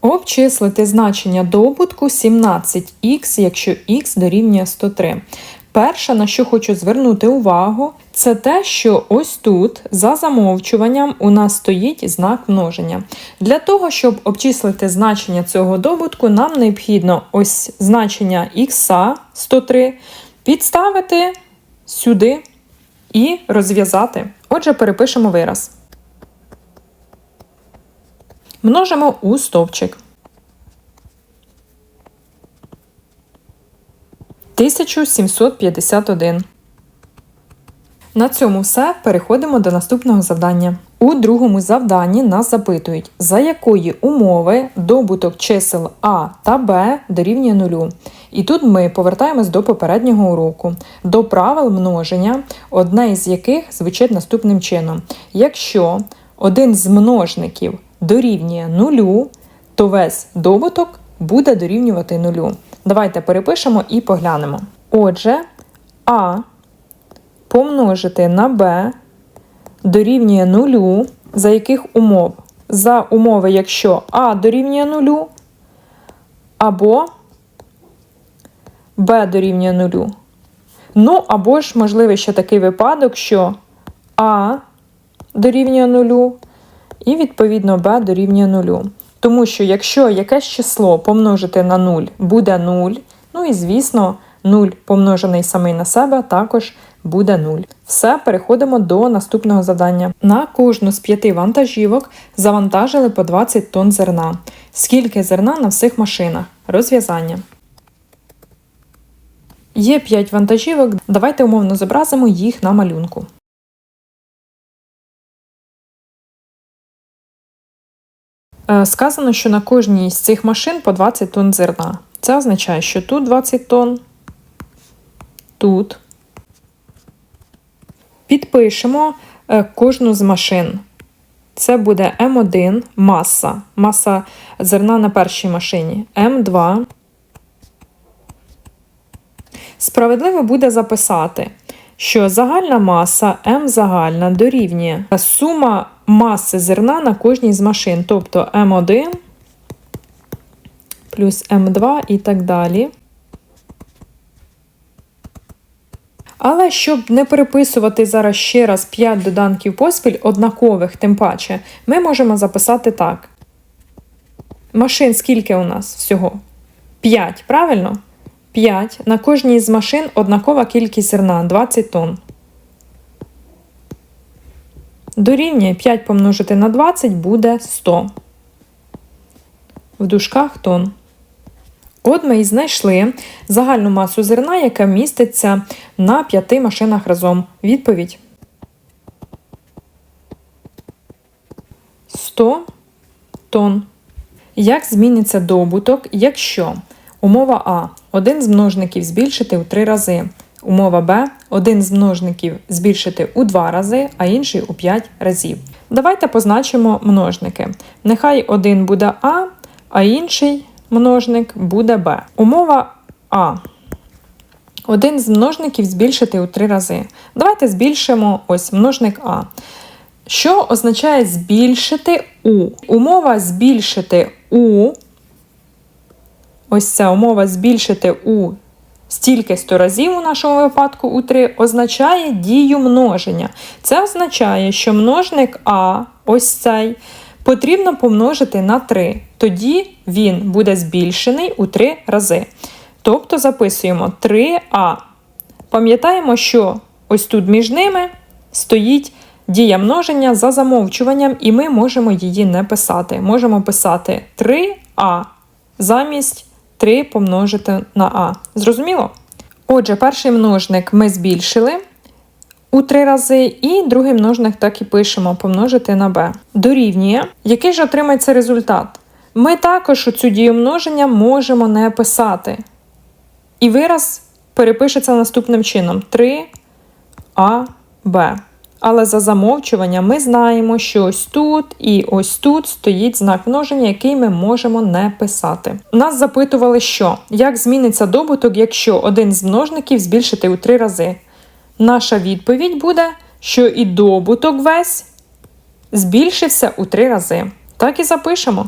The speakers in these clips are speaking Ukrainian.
Обчислити значення добутку 17х, якщо х дорівнює 103. Перше, на що хочу звернути увагу, це те, що ось тут, за замовчуванням, у нас стоїть знак множення. Для того, щоб обчислити значення цього добутку, нам необхідно ось значення х 103 підставити сюди і розв'язати. Отже, перепишемо вираз. Множимо у стовпчик. 1751. На цьому все. Переходимо до наступного завдання. У другому завданні нас запитують, за якої умови добуток чисел А та Б дорівнює нулю. І тут ми повертаємось до попереднього уроку, до правил множення, одне із яких звучить наступним чином: якщо один з множників дорівнює нулю, то весь добуток буде дорівнювати нулю. Давайте перепишемо і поглянемо. Отже, А помножити на b дорівнює нулю, за яких умов? За умови, якщо А дорівнює нулю, або b дорівнює нулю. Ну, або ж, можливий ще такий випадок, що А дорівнює нулю, і, відповідно, b дорівнює нулю. Тому що, якщо якесь число помножити на 0 буде 0, ну і, звісно, 0 помножений самий на себе також буде 0. Все, переходимо до наступного завдання. На кожну з п'яти вантажівок завантажили по 20 тонн зерна. Скільки зерна на всіх машинах? Розв'язання. Є 5 вантажівок. Давайте умовно зобразимо їх на малюнку. Сказано, що на кожній з цих машин по 20 тонн зерна. Це означає, що тут 20 тонн, тут. Підпишемо е, кожну з машин. Це буде М1 маса. Маса зерна на першій машині. М2. Справедливо буде записати, що загальна маса М загальна дорівнює сума маси зерна на кожній з машин, тобто М1 плюс М2 і так далі. Але щоб не переписувати зараз ще раз 5 доданків поспіль, однакових, тим паче, ми можемо записати так. Машин скільки у нас всього? 5, правильно? 5. На кожній з машин однакова кількість зерна 20 тонн. Дорівнює 5 помножити на 20 буде 100. В дужках тонн. От ми і знайшли загальну масу зерна, яка міститься на п'яти машинах разом. Відповідь 100 тонн. Як зміниться добуток, якщо умова А один з множників збільшити у 3 рази, умова Б один з множників збільшити у 2 рази, а інший у 5 разів. Давайте позначимо множники. Нехай один буде А, а інший множник буде b. Умова А. Один з множників збільшити у три рази. Давайте збільшимо ось множник А. Що означає збільшити у? Умова збільшити у. Ось ця умова збільшити у стільки 100 разів у нашому випадку у 3 означає дію множення. Це означає, що множник А, ось цей потрібно помножити на 3. Тоді він буде збільшений у 3 рази. Тобто записуємо 3а. Пам'ятаємо, що ось тут між ними стоїть дія множення за замовчуванням, і ми можемо її не писати. Можемо писати 3а замість 3 помножити на а. Зрозуміло? Отже, перший множник ми збільшили у три рази, і другий множник так і пишемо помножити на b. Дорівнює, який ж отримається результат? Ми також цю дію множення можемо не писати. І вираз перепишеться наступним чином: 3аб. Але за замовчування ми знаємо, що ось тут і ось тут стоїть знак множення, який ми можемо не писати. Нас запитували, що як зміниться добуток, якщо один з множників збільшити у три рази. Наша відповідь буде, що і добуток весь збільшився у три рази. Так і запишемо.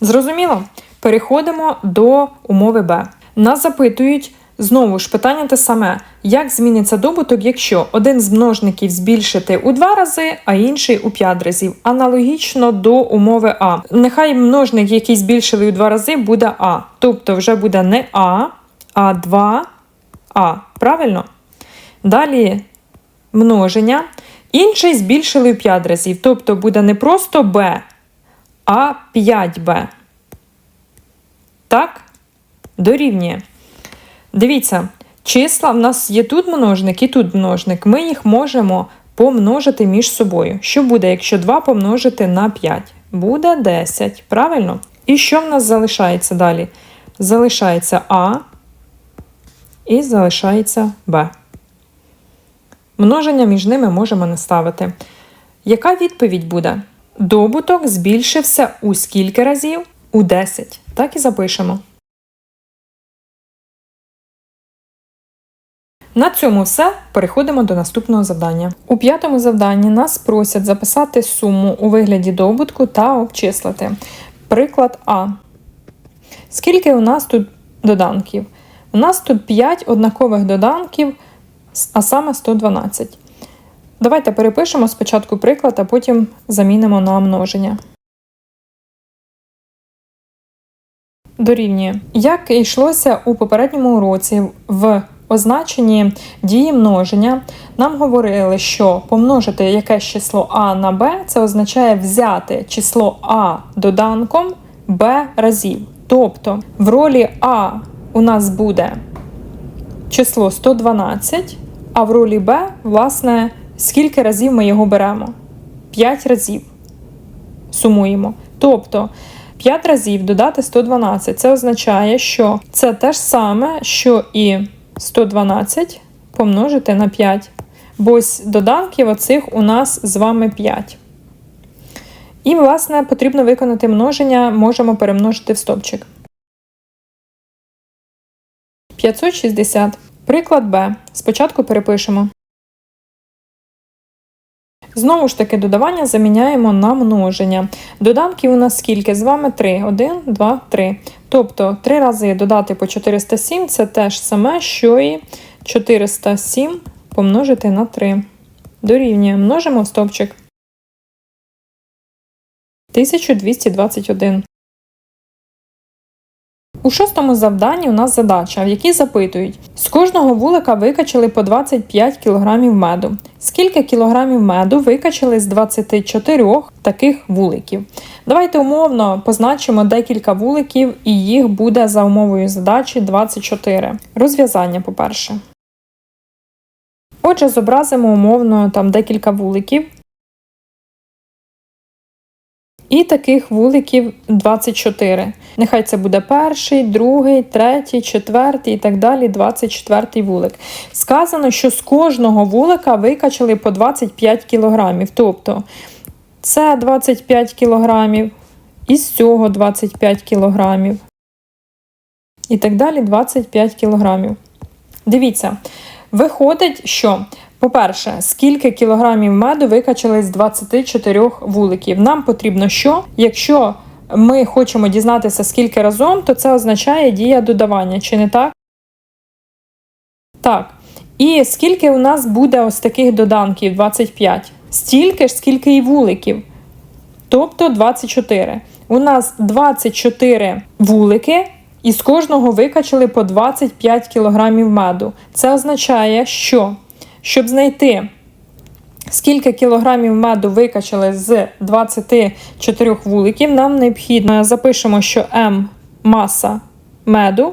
Зрозуміло? Переходимо до умови Б. Нас запитують знову ж питання те саме: як зміниться добуток, якщо один з множників збільшити у два рази, а інший у 5 разів. Аналогічно до умови А. Нехай множник, який збільшили у два рази, буде А. Тобто вже буде не А, а 2А. Правильно? Далі множення. Інший збільшили в 5 разів. Тобто буде не просто b, а 5b. Так? Дорівнює. Дивіться, числа в нас є тут множник і тут множник. Ми їх можемо помножити між собою. Що буде, якщо 2 помножити на 5? Буде 10. Правильно? І що в нас залишається далі? Залишається А і залишається Б. Множення між ними можемо не ставити. Яка відповідь буде? Добуток збільшився у скільки разів? У 10. Так і запишемо. На цьому все. Переходимо до наступного завдання. У п'ятому завданні нас просять записати суму у вигляді добутку та обчислити. Приклад А. Скільки у нас тут доданків? У нас тут 5 однакових доданків, а саме 112. Давайте перепишемо спочатку приклад, а потім замінимо на множення. Дорівнює. Як йшлося у попередньому уроці в означенні дії множення, нам говорили, що помножити якесь число А на Б, це означає взяти число А доданком Б разів. Тобто в ролі А у нас буде число 112, а в ролі Б, власне, скільки разів ми його беремо? 5 разів. Сумуємо. Тобто 5 разів додати 112. Це означає, що це те ж саме, що і 112 помножити на 5. Бо доданків оцих у нас з вами 5. І, власне, потрібно виконати множення, можемо перемножити в стопчик. 560. Приклад Б. Спочатку перепишемо. Знову ж таки, додавання заміняємо на множення. Доданків у нас скільки? З вами 3. 1, 2, 3. Тобто 3 рази додати по 407 це те ж саме, що і 407 помножити на 3. Дорівнює. Множимо в стовпчик. 1221. У шостому завданні у нас задача, в якій запитують: з кожного вулика викачали по 25 кг меду. Скільки кілограмів меду викачали з 24 таких вуликів? Давайте умовно позначимо декілька вуликів, і їх буде за умовою задачі 24. Розв'язання, по-перше. Отже, зобразимо умовно там декілька вуликів. І таких вуликів 24. Нехай це буде перший, другий, третій, четвертий і так далі, 24 вулик. Сказано, що з кожного вулика викачали по 25 кілограмів. Тобто це 25 кілограмів, і з цього 25 кілограмів. І так далі 25 кілограмів. Дивіться, виходить, що по-перше, скільки кілограмів меду викачали з 24 вуликів? Нам потрібно що? Якщо ми хочемо дізнатися, скільки разом, то це означає дія додавання, чи не так? Так. І скільки у нас буде ось таких доданків 25? Стільки ж, скільки і вуликів. Тобто 24. У нас 24 вулики, і з кожного викачали по 25 кг меду. Це означає, що. Щоб знайти, скільки кілограмів меду викачали з 24 вуликів, нам необхідно запишемо, що М маса меду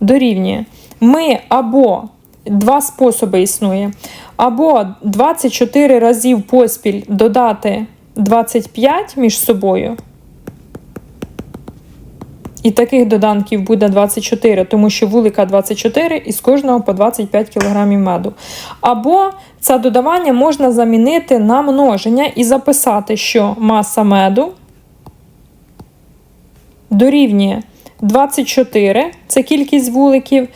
дорівнює. Ми або два способи існує, або 24 разів поспіль додати 25 між собою. І таких доданків буде 24, тому що вулика 24 і з кожного по 25 кг меду. Або це додавання можна замінити на множення і записати, що маса меду дорівнює 24, це кількість вуликів,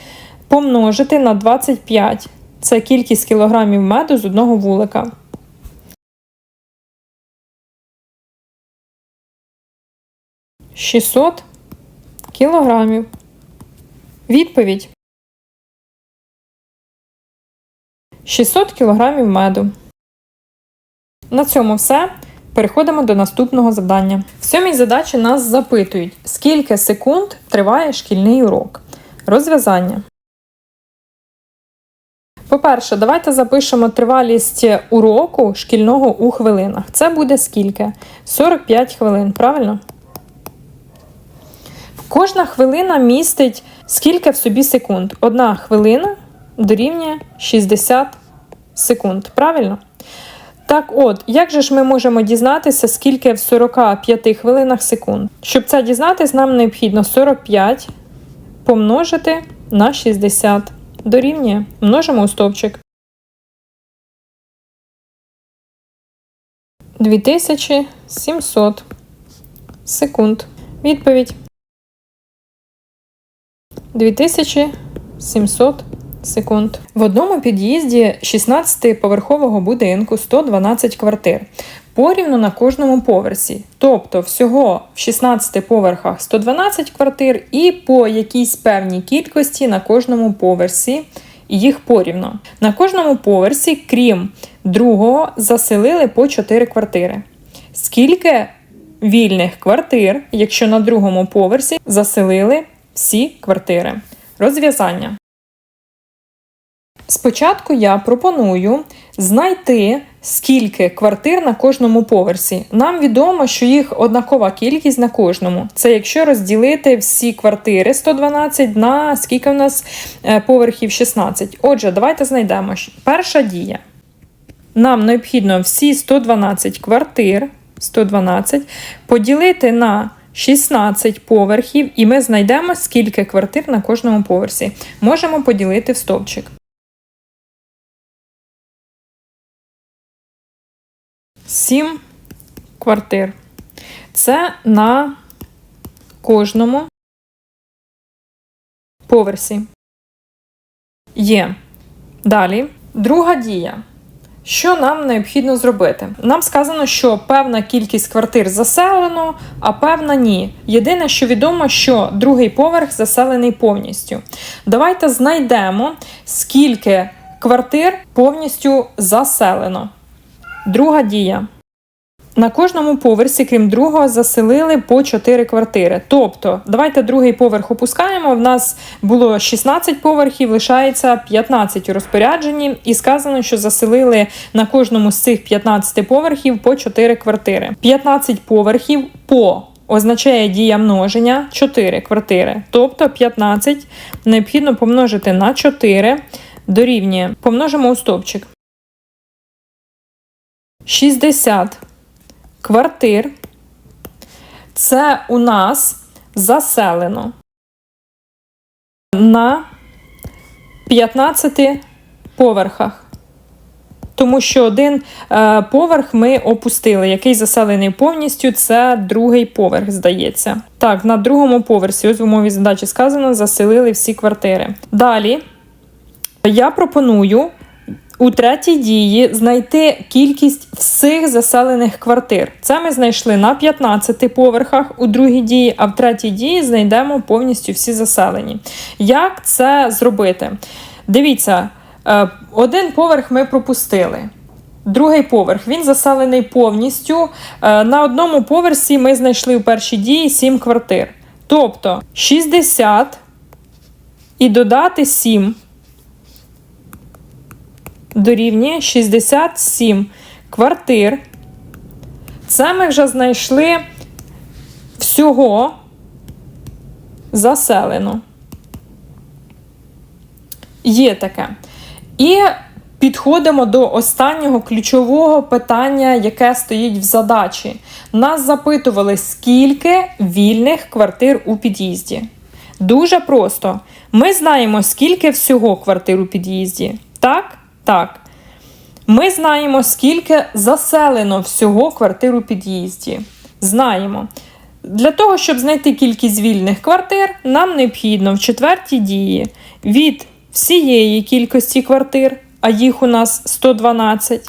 помножити на 25. Це кількість кілограмів меду з одного вулика. 600 кілограмів. Відповідь. 600 кілограмів меду. На цьому все. Переходимо до наступного завдання. В сьомій задачі нас запитують, скільки секунд триває шкільний урок. Розв'язання. По-перше, давайте запишемо тривалість уроку шкільного у хвилинах. Це буде скільки? 45 хвилин, правильно? Кожна хвилина містить скільки в собі секунд. Одна хвилина дорівнює 60 секунд. Правильно? Так от, як же ж ми можемо дізнатися, скільки в 45 хвилинах секунд? Щоб це дізнатись, нам необхідно 45 помножити на 60. Дорівнює. Множимо у стовпчик. 2700 секунд. Відповідь. 2700 секунд. В одному під'їзді 16-поверхового будинку 112 квартир. Порівну на кожному поверсі. Тобто всього в 16 поверхах 112 квартир і по якійсь певній кількості на кожному поверсі їх порівно. На кожному поверсі, крім другого, заселили по 4 квартири. Скільки вільних квартир, якщо на другому поверсі заселили всі квартири? Розв'язання. Спочатку я пропоную знайти, скільки квартир на кожному поверсі. Нам відомо, що їх однакова кількість на кожному. Це якщо розділити всі квартири 112 на скільки в нас е, поверхів 16. Отже, давайте знайдемо. Перша дія. Нам необхідно всі 112 квартир 112 поділити на 16 поверхів, і ми знайдемо, скільки квартир на кожному поверсі. Можемо поділити в стовпчик. 7 квартир. Це на кожному поверсі. Є. Далі. Друга дія. Що нам необхідно зробити? Нам сказано, що певна кількість квартир заселено, а певна ні. Єдине, що відомо, що другий поверх заселений повністю. Давайте знайдемо, скільки квартир повністю заселено. Друга дія. На кожному поверсі, крім другого, заселили по 4 квартири. Тобто, давайте другий поверх опускаємо. В нас було 16 поверхів, лишається 15 у розпорядженні, і сказано, що заселили на кожному з цих 15 поверхів по 4 квартири. 15 поверхів по означає дія множення 4 квартири. Тобто 15 необхідно помножити на 4 дорівнює. Помножимо у стовпчик. 60 квартир. Це у нас заселено на 15 поверхах. Тому що один е, поверх ми опустили, який заселений повністю, це другий поверх, здається. Так, на другому поверсі, ось в умові задачі сказано, заселили всі квартири. Далі я пропоную у третій дії знайти кількість всіх заселених квартир. Це ми знайшли на 15 поверхах у другій дії, а в третій дії знайдемо повністю всі заселені. Як це зробити? Дивіться, е, один поверх ми пропустили. Другий поверх він заселений повністю. Е, на одному поверсі ми знайшли в першій дії 7 квартир. Тобто 60 і додати 7 дорівнює 67 квартир. Це ми вже знайшли всього заселено. Є таке. І підходимо до останнього ключового питання, яке стоїть в задачі. Нас запитували, скільки вільних квартир у під'їзді. Дуже просто. Ми знаємо, скільки всього квартир у під'їзді. Так? Так. Ми знаємо, скільки заселено всього квартир у під'їзді. Знаємо. Для того, щоб знайти кількість вільних квартир, нам необхідно в четвертій дії від всієї кількості квартир, а їх у нас 112,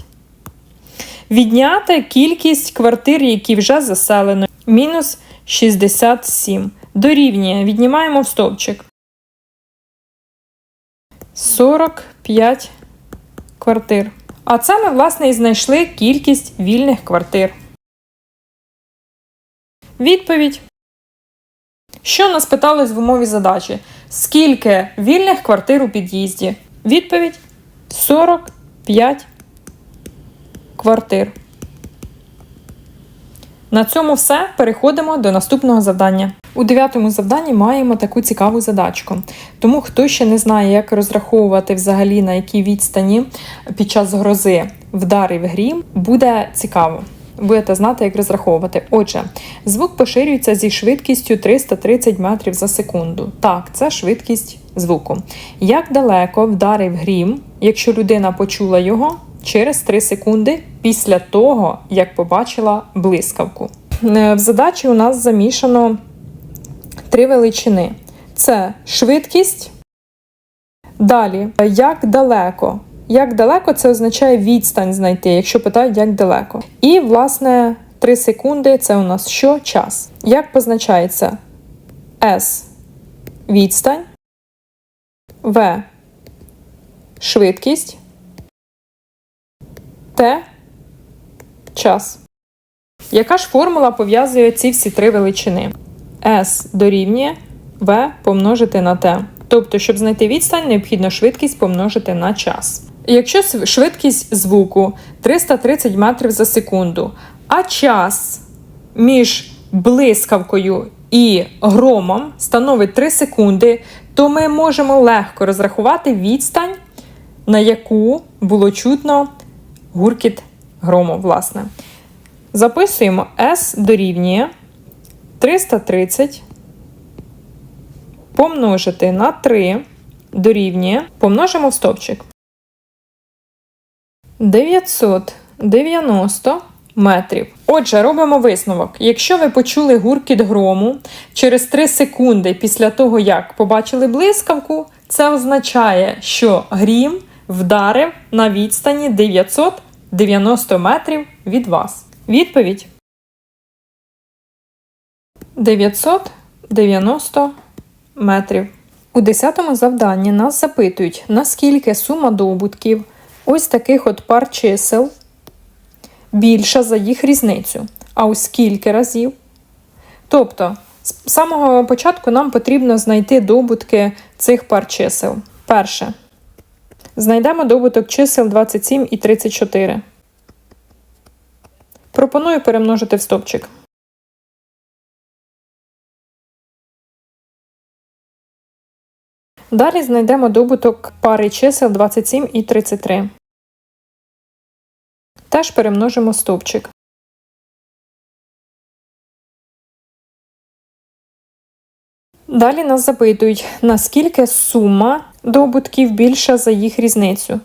відняти кількість квартир, які вже заселено, мінус 67. Дорівнює. Віднімаємо стовпчик. 45 квартир. А це ми, власне, і знайшли кількість вільних квартир. Відповідь. Що нас питалось в умові задачі? Скільки вільних квартир у під'їзді? Відповідь 45 квартир. На цьому все. Переходимо до наступного завдання. У дев'ятому завданні маємо таку цікаву задачку. Тому хто ще не знає, як розраховувати взагалі на якій відстані під час грози вдарив грім, буде цікаво. Будете знати, як розраховувати. Отже, звук поширюється зі швидкістю 330 метрів за секунду. Так, це швидкість звуку. Як далеко вдарив грім, якщо людина почула його через 3 секунди після того, як побачила блискавку? Е, В задачі у нас замішано три величини: це швидкість. Далі, як далеко. Як далеко це означає відстань знайти, якщо питають, як далеко. І, власне, 3 секунди це у нас що? Час. Як позначається S відстань, В швидкість, Т час. Яка ж формула пов'язує ці всі три величини? S дорівнює V помножити на T. Тобто, щоб знайти відстань, необхідно швидкість помножити на час. Якщо швидкість звуку 330 метрів за секунду, а час між блискавкою і громом становить 3 секунди, то ми можемо легко розрахувати відстань, на яку було чутно гуркіт грому, власне. Записуємо S дорівнює 330 помножити на 3 дорівнює, помножимо в стовпчик. 990 метрів. Отже, робимо висновок. Якщо ви почули гуркіт грому через 3 секунди після того, як побачили блискавку, це означає, що грім вдарив на відстані 990 метрів від вас. Відповідь 990 метрів. У 10 завданні нас запитують, наскільки сума добутків ось таких от пар чисел більша за їх різницю. А у скільки разів? Тобто, з самого початку нам потрібно знайти добутки цих пар чисел. Перше. Знайдемо добуток чисел 27 і 34. Пропоную перемножити в стопчик. Далі знайдемо добуток пари чисел 27 і 33. Теж перемножимо стовпчик. Далі нас запитують, наскільки сума добутків більша за їх різницю.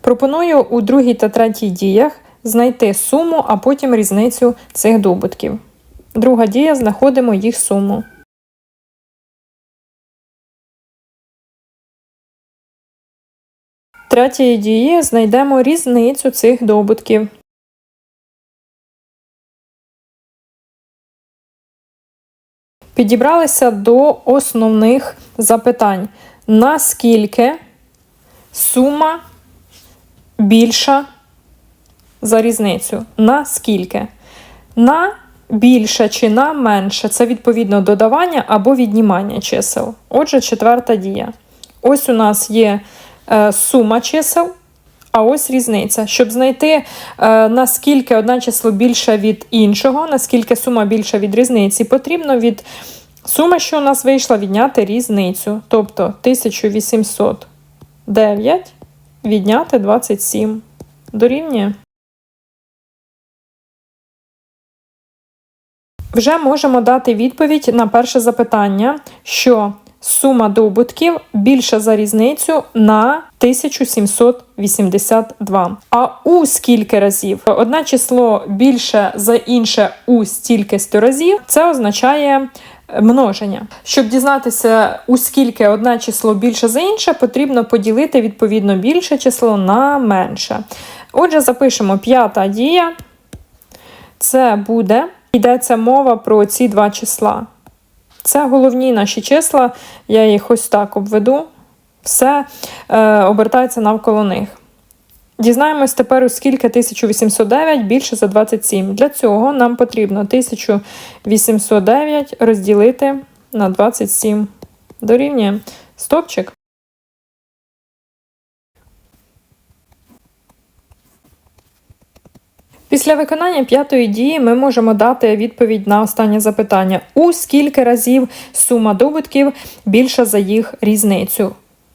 Пропоную у другій та третій діях знайти суму, а потім різницю цих добутків. Друга дія знаходимо їх суму. Третьої дії знайдемо різницю цих добутків. Підібралися до основних запитань. Наскільки сума більша за різницю? Наскільки? На більше чи на менше це відповідно додавання або віднімання чисел. Отже, четверта дія. Ось у нас є е, сума чисел, а ось різниця. Щоб знайти, е, наскільки одне число більше від іншого, наскільки сума більша від різниці, потрібно від суми, що у нас вийшла, відняти різницю. Тобто 1809 відняти 27. Дорівнює. Вже можемо дати відповідь на перше запитання, що сума добутків більша за різницю на 1782. А у скільки разів? Одне число більше за інше у стільки сто разів, це означає множення. Щоб дізнатися, у скільки одне число більше за інше, потрібно поділити відповідно більше число на менше. Отже, запишемо п'ята дія. Це буде йдеться мова про ці два числа. Це головні наші числа, я їх ось так обведу. Все е, обертається навколо них. Дізнаємось тепер, оскільки 1809 більше за 27. Для цього нам потрібно 1809 розділити на 27. Дорівнює стопчик. Після виконання п'ятої дії ми можемо дати відповідь на останнє запитання: у скільки разів сума добутків більша за їх різницю?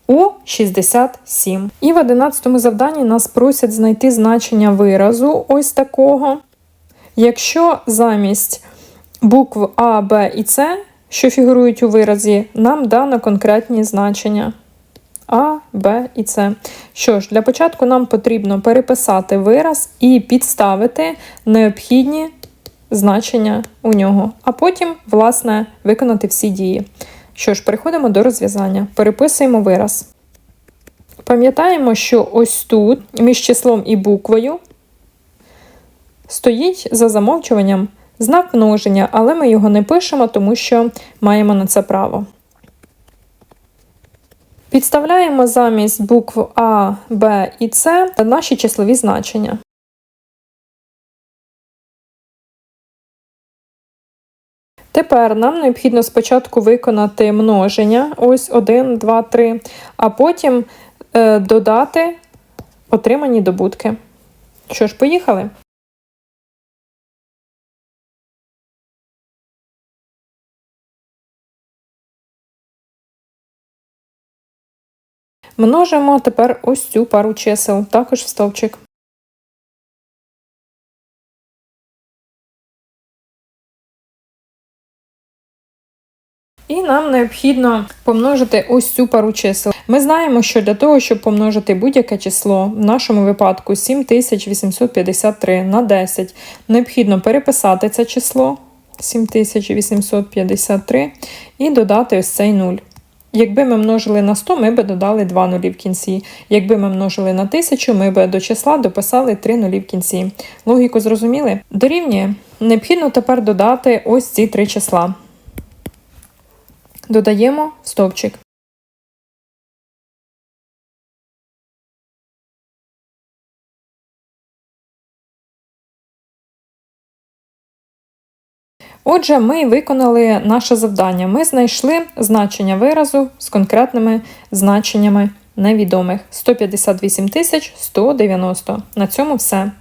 У 67. І в 11 завданні нас просять знайти значення виразу ось такого. Якщо замість букв А, Б і С, що фігурують у виразі, нам дано конкретні значення. А, Б і С. Що ж, для початку нам потрібно переписати вираз і підставити необхідні значення у нього, а потім, власне, виконати всі дії. Що ж, переходимо до розв'язання. Переписуємо вираз. Пам'ятаємо, що ось тут, між числом і буквою, стоїть за замовчуванням знак множення, але ми його не пишемо, тому що маємо на це право. Підставляємо замість букв А, Б і С наші числові значення. Тепер нам необхідно спочатку виконати множення, ось 1, 2, 3, а потім е, додати отримані добутки. Що ж, поїхали? Множимо тепер ось цю пару чисел, також в стовпчик. І нам необхідно помножити ось цю пару чисел. Ми знаємо, що для того, щоб помножити будь-яке число, в нашому випадку 7853 на 10, необхідно переписати це число 7853 і додати ось цей 0. Якби ми множили на 100, ми би додали 2 нулі в кінці. Якби ми множили на 1000, ми би до числа дописали 3 нулі в кінці. Логіку зрозуміли? Дорівнює. Необхідно тепер додати ось ці три числа. Додаємо стовпчик. Отже, ми виконали наше завдання. Ми знайшли значення виразу з конкретними значеннями невідомих 158 190. На цьому все.